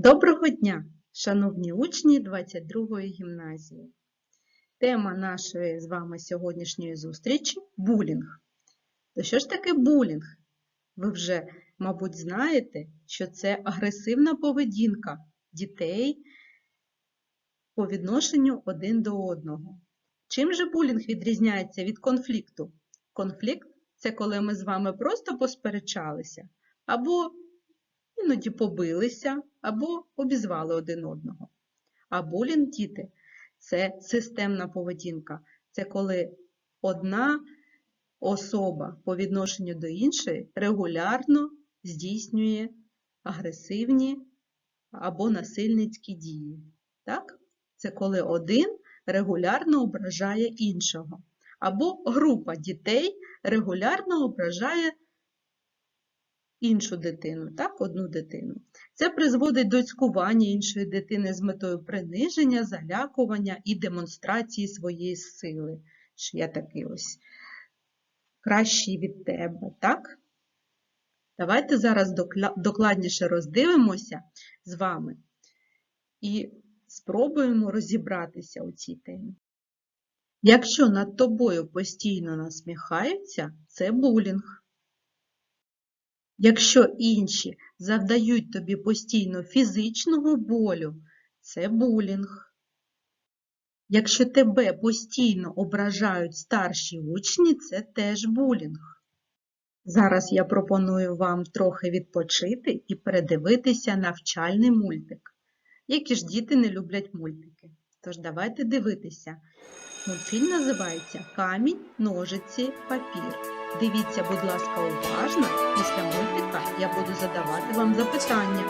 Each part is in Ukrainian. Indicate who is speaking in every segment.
Speaker 1: Доброго дня, шановні учні 22-ї гімназії. Тема нашої з вами сьогоднішньої зустрічі булінг. То що ж таке булінг? Ви вже, мабуть, знаєте, що це агресивна поведінка дітей по відношенню один до одного. Чим же булінг відрізняється від конфлікту? Конфлікт це коли ми з вами просто посперечалися або іноді побилися або обізвали один одного. А булінг, діти, це системна поведінка. Це коли одна особа по відношенню до іншої регулярно здійснює агресивні або насильницькі дії. Так? Це коли один регулярно ображає іншого. Або група дітей регулярно ображає іншу дитину, так, одну дитину. Це призводить до цькування іншої дитини з метою приниження, залякування і демонстрації своєї сили. Що я такий ось кращий від тебе, так? Давайте зараз докладніше роздивимося з вами і спробуємо розібратися у цій темі. Якщо над тобою постійно насміхаються, це булінг. Якщо інші завдають тобі постійно фізичного болю, це булінг. Якщо тебе постійно ображають старші учні, це теж булінг. Зараз я пропоную вам трохи відпочити і передивитися навчальний мультик. Які ж діти не люблять мультики? Тож давайте дивитися. Мультфільм називається Камінь, ножиці, папір. Дивіться, будь ласка, уважно. Після мультика я буду задавати вам запитання.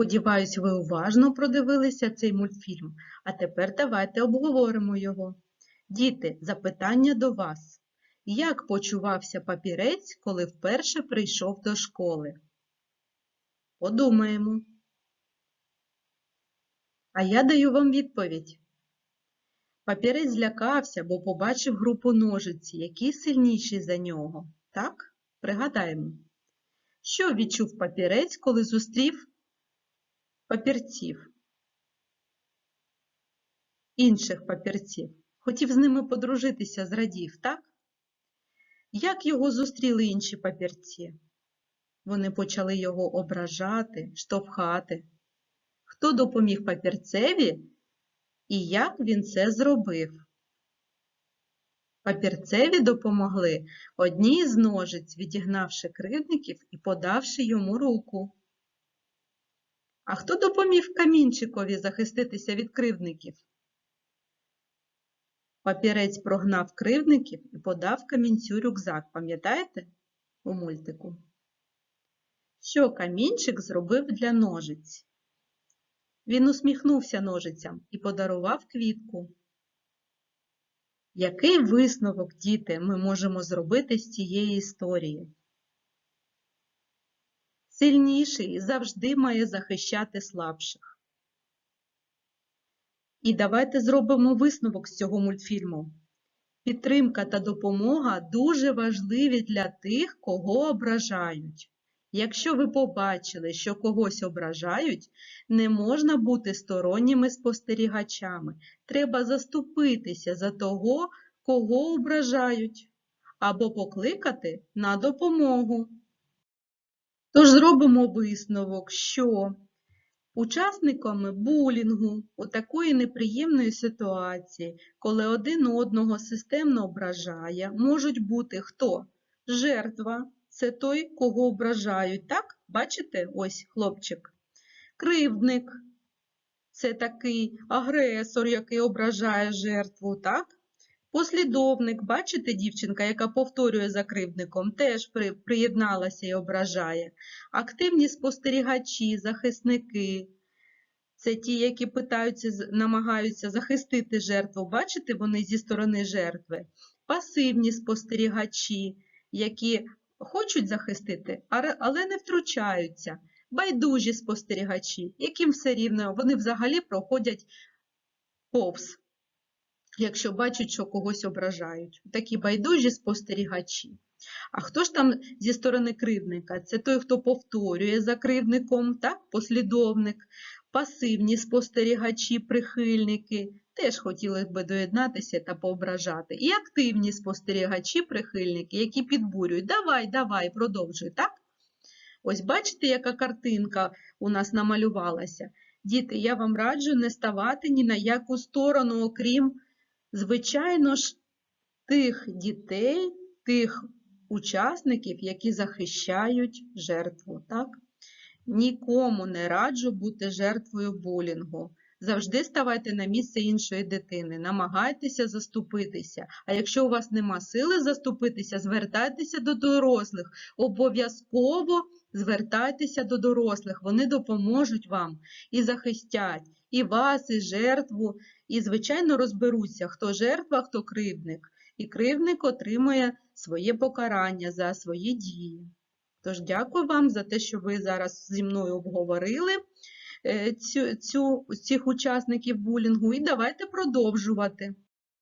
Speaker 1: Сподіваюсь, ви уважно продивилися цей мультфільм, а тепер давайте обговоримо його. Діти, запитання до вас. Як почувався папірець, коли вперше прийшов до школи? Подумаємо. А я даю вам відповідь. Папірець злякався, бо побачив групу ножиці, які сильніші за нього. Так? Пригадаємо. Що відчув папірець, коли зустрів папірців? Інших папірців. Хотів з ними подружитися, зрадів, так? Як його зустріли інші папірці? Вони почали його ображати, штовхати. Хто допоміг папірцеві і як він це зробив? Папірцеві допомогли одній з ножиць, відігнавши кривдників і подавши йому руку. А хто допоміг камінчикові захиститися від кривдників? Папірець прогнав кривдників і подав камінцю рюкзак, пам'ятаєте у мультику? Що камінчик зробив для ножиць? Він усміхнувся ножицям і подарував квітку. Який висновок, діти, ми можемо зробити з цієї історії? Сильніший завжди має захищати слабших. І давайте зробимо висновок з цього мультфільму. Підтримка та допомога дуже важливі для тих, кого ображають. Якщо ви побачили, що когось ображають, не можна бути сторонніми спостерігачами. Треба заступитися за того, кого ображають, або покликати на допомогу. Тож зробимо висновок, що Учасниками булінгу у такої неприємної ситуації, коли один одного системно ображає, можуть бути хто? Жертва це той, кого ображають, так? Бачите, ось хлопчик. Кривдник це такий агресор, який ображає жертву, так? Послідовник, бачите, дівчинка, яка повторює за кривдником, теж при- приєдналася і ображає. Активні спостерігачі, захисники. Це ті, які питаються, намагаються захистити жертву. Бачите, вони зі сторони жертви. Пасивні спостерігачі, які хочуть захистити, але не втручаються. Байдужі спостерігачі, яким все рівно, вони взагалі проходять повз, якщо бачать, що когось ображають. Такі байдужі спостерігачі. А хто ж там зі сторони кривдника? Це той, хто повторює за кривдником, так? послідовник, пасивні спостерігачі, прихильники, теж хотіли би доєднатися та поображати. І активні спостерігачі, прихильники, які підбурюють. Давай, давай, продовжуй, так? Ось бачите, яка картинка у нас намалювалася. Діти, я вам раджу не ставати ні на яку сторону, окрім, звичайно ж, тих дітей, тих учасників, які захищають жертву. Так? Нікому не раджу бути жертвою булінгу. Завжди ставайте на місце іншої дитини, намагайтеся заступитися. А якщо у вас нема сили заступитися, звертайтеся до дорослих. Обов'язково звертайтеся до дорослих. Вони допоможуть вам і захистять і вас, і жертву, і, звичайно, розберуться, хто жертва, хто кривдник. І кривдник отримує своє покарання за свої дії. Тож дякую вам за те, що ви зараз зі мною обговорили е, цю, цю, цих учасників булінгу, і давайте продовжувати.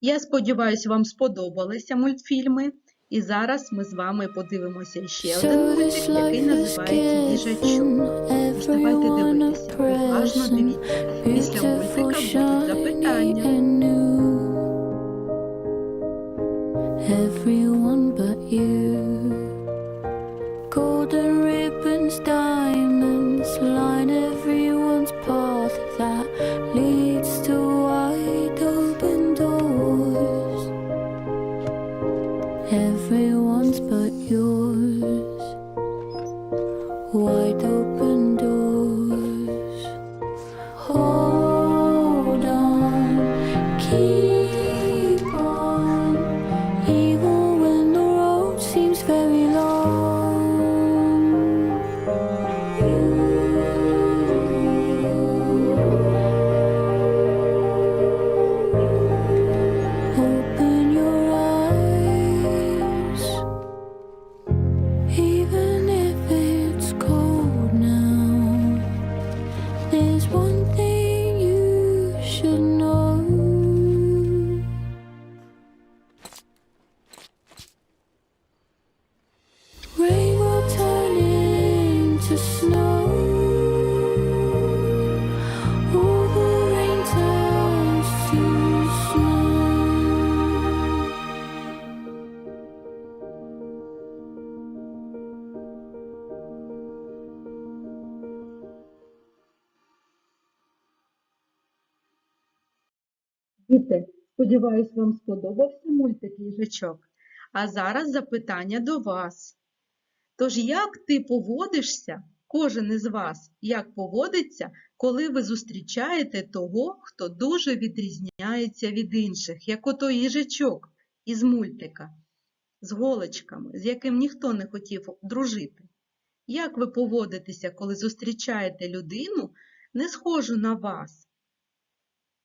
Speaker 1: Я сподіваюся, вам сподобалися мультфільми, і зараз ми з вами подивимося ще один мультик, який називається Їжачок. Тож давайте дивитися, уважно дивіться. Після мультика будуть запитання.
Speaker 2: Long.
Speaker 1: Сподіваюсь, вам сподобався мультик їжачок. А зараз запитання до вас. Тож, як ти поводишся, кожен із вас, як поводиться, коли ви зустрічаєте того, хто дуже відрізняється від інших, як ото їжачок із мультика, з голочками, з яким ніхто не хотів дружити? Як ви поводитеся, коли зустрічаєте людину, не схожу на вас?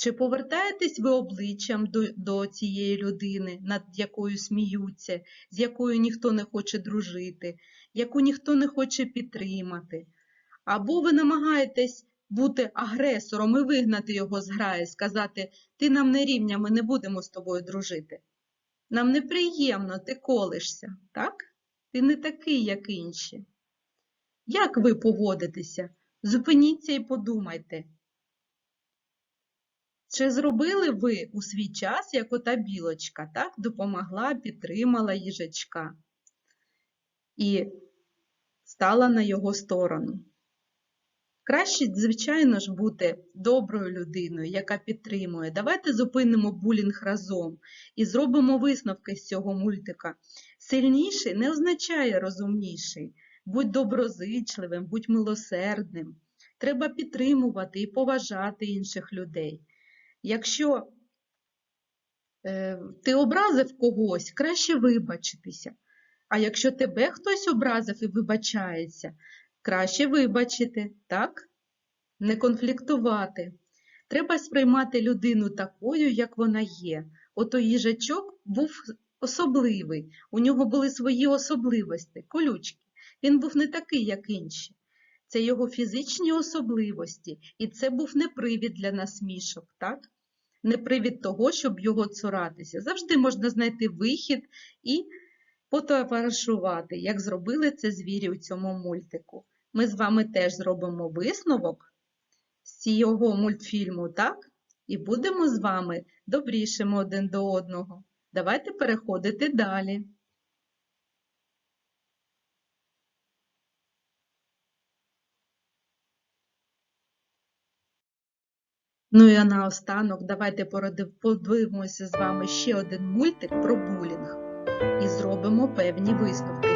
Speaker 1: Чи повертаєтесь ви обличчям до, до цієї людини, над якою сміються, з якою ніхто не хоче дружити, яку ніхто не хоче підтримати? Або ви намагаєтесь бути агресором і вигнати його з граї, сказати, ти нам не рівня, ми не будемо з тобою дружити. Нам неприємно, ти колишся, так? Ти не такий, як інші. Як ви поводитеся? Зупиніться і подумайте. Чи зробили ви у свій час, як ота білочка, так, допомогла, підтримала їжачка і стала на його сторону? Краще, звичайно ж, бути доброю людиною, яка підтримує. Давайте зупинимо булінг разом і зробимо висновки з цього мультика. Сильніший не означає розумніший. Будь доброзичливим, будь милосердним. Треба підтримувати і поважати інших людей. Якщо е, ти образив когось, краще вибачитися. А якщо тебе хтось образив і вибачається, краще вибачити, так? Не конфліктувати. Треба сприймати людину такою, як вона є. Ото їжачок був особливий, у нього були свої особливості, колючки. Він був не такий, як інші. Це його фізичні особливості, і це був не привід для насмішок, так? Не привід того, щоб його цуратися. Завжди можна знайти вихід і потоваришувати, як зробили це звірі у цьому мультику. Ми з вами теж зробимо висновок з цього мультфільму, так? І будемо з вами добрішими один до одного. Давайте переходити далі. Ну і наостанок давайте подивимося з вами ще один мультик про булінг. І зробимо певні висновки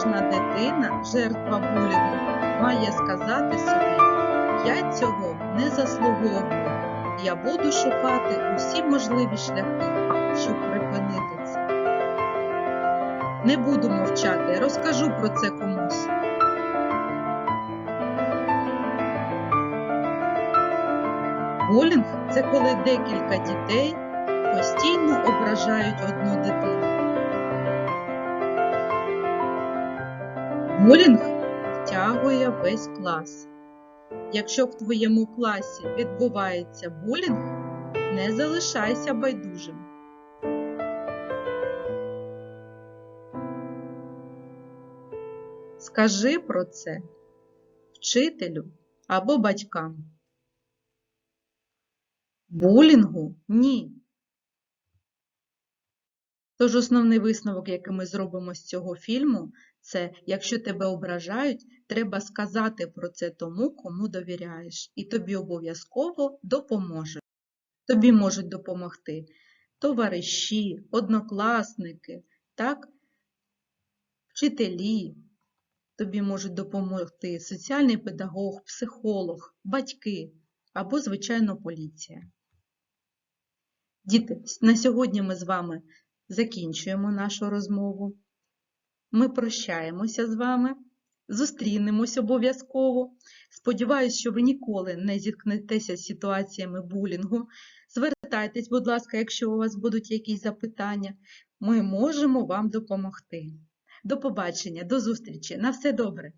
Speaker 1: Кожна дитина, жертва булінгу, має сказати собі, я цього не заслуговую. Я буду шукати усі можливі шляхи, щоб припинити це. Не буду мовчати, розкажу про це комусь. Булінг це коли декілька дітей постійно ображають одну дитину. Булінг втягує весь клас. Якщо в твоєму класі відбувається булінг, не залишайся байдужим. Скажи про це вчителю або батькам. Булінгу ні. Тож основний висновок, який ми зробимо з цього фільму, це якщо тебе ображають, треба сказати про це тому, кому довіряєш, і тобі обов'язково допоможуть. Тобі можуть допомогти товариші, однокласники, так? вчителі. Тобі можуть допомогти соціальний педагог, психолог, батьки або, звичайно, поліція. Діти, на сьогодні ми з вами закінчуємо нашу розмову. Ми прощаємося з вами, зустрінемось обов'язково. Сподіваюсь, що ви ніколи не зіткнетеся з ситуаціями булінгу. Звертайтесь, будь ласка, якщо у вас будуть якісь запитання, ми можемо вам допомогти. До побачення, до зустрічі. На все добре!